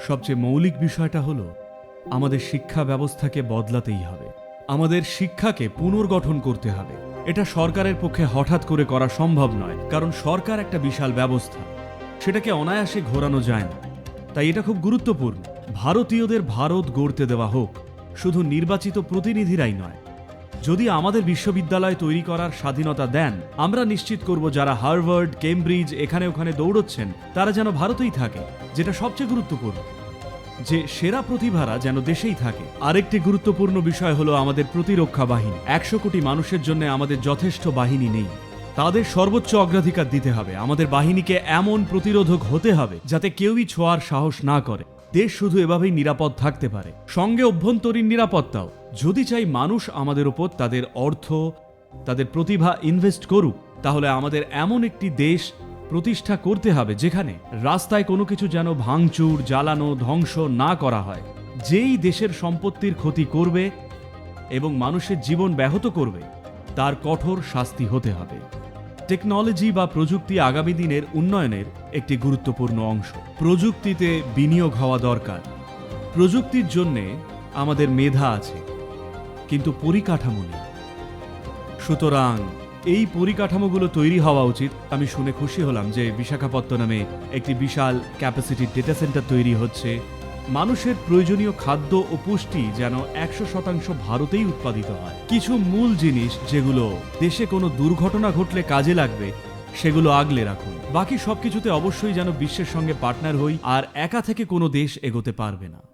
সবচেয়ে মৌলিক বিষয়টা হলো, আমাদের শিক্ষা ব্যবস্থাকে বদলাতেই হবে। আমাদের শিক্ষাকে পুনর্গঠন করতে হবে। এটা সরকারের পক্ষে হঠাৎ করে করা সম্ভব নয়, কারণ সরকার একটা বিশাল ব্যবস্থা। সেটাকে অনায়াসে ঘোরানো যায় না। তাই এটা খুব গুরুত্বপূর্ণ। ভারতীয়দের ভারত গড়তে দেওয়া হোক। শুধু নির্বাচিত প্রতিনিধিরাই নয় যদি আমাদের বিশ্ববিদ্যালয় তৈরি করার স্বাধীনতা দেন, আমরা নিশ্চিত করব যারা হার্ভার্ড, কেমব্রিজ, এখানে ওখানে দৌড়চ্ছেন, তারা যেন ভারতেই থাকে, যেটা সবচেয়ে গুরুত্বপূর্ণ। যে সেরা প্রতিভারা যেন দেশেই থাকে। আরেকটি গুরুত্বপূর্ণ বিষয় হলো আমাদের প্রতিরক্ষা বাহিনী। একশো কোটি মানুষের জন্য আমাদের যথেষ্ট বাহিনী নেই। তাদের সর্বোচ্চ অগ্রাধিকার দিতে হবে। আমাদের বাহিনীকে এমন প্রতিরোধক হতে হবে যাতে কেউই ছোঁয়ার সাহস না করে। দেশ শুধু এভাবেই নিরাপদ থাকতে পারে। সঙ্গে অভ্যন্তরীণ নিরাপত্তাও। যদি চাই মানুষ আমাদের ওপর তাদের অর্থ, তাদের প্রতিভা ইনভেস্ট করুক, তাহলে আমাদের এমন একটি দেশ প্রতিষ্ঠা করতে হবে যেখানে রাস্তায় কোনো কিছু যেন ভাঙচুর, জ্বালানো, ধ্বংস না করা হয়। যেই দেশের সম্পত্তির ক্ষতি করবে এবং মানুষের জীবন ব্যাহত করবে, তার কঠোর শাস্তি হতে হবে। টেকনোলজি বা প্রযুক্তি আগামী দিনের উন্নয়নের একটি গুরুত্বপূর্ণ অংশ। প্রযুক্তিতে বিনিয়োগ হওয়া দরকার। প্রযুক্তির জন্যে আমাদের মেধা আছে। কিন্তু পরিকাঠামো নেই। সুতরাং এই পরিকাঠামোগুলো তৈরি হওয়া উচিত। আমি শুনে খুশি হলাম যে বিশাখাপত্তনমে একটি বিশাল ক্যাপাসিটির ডেটা সেন্টার তৈরি হচ্ছে। মানুষের প্রয়োজনীয় খাদ্য ও পুষ্টি যেন একশো শতাংশ ভারতেই উৎপাদিত হয়। কিছু মূল জিনিস যেগুলো দেশে কোনো দুর্ঘটনা ঘটলে কাজে লাগবে, সেগুলো আগলে রাখুন। বাকি সবকিছুতে অবশ্যই যেন বিশ্বের সঙ্গে পার্টনার হই আর একা থেকে কোনো দেশ এগোতে পারবে না।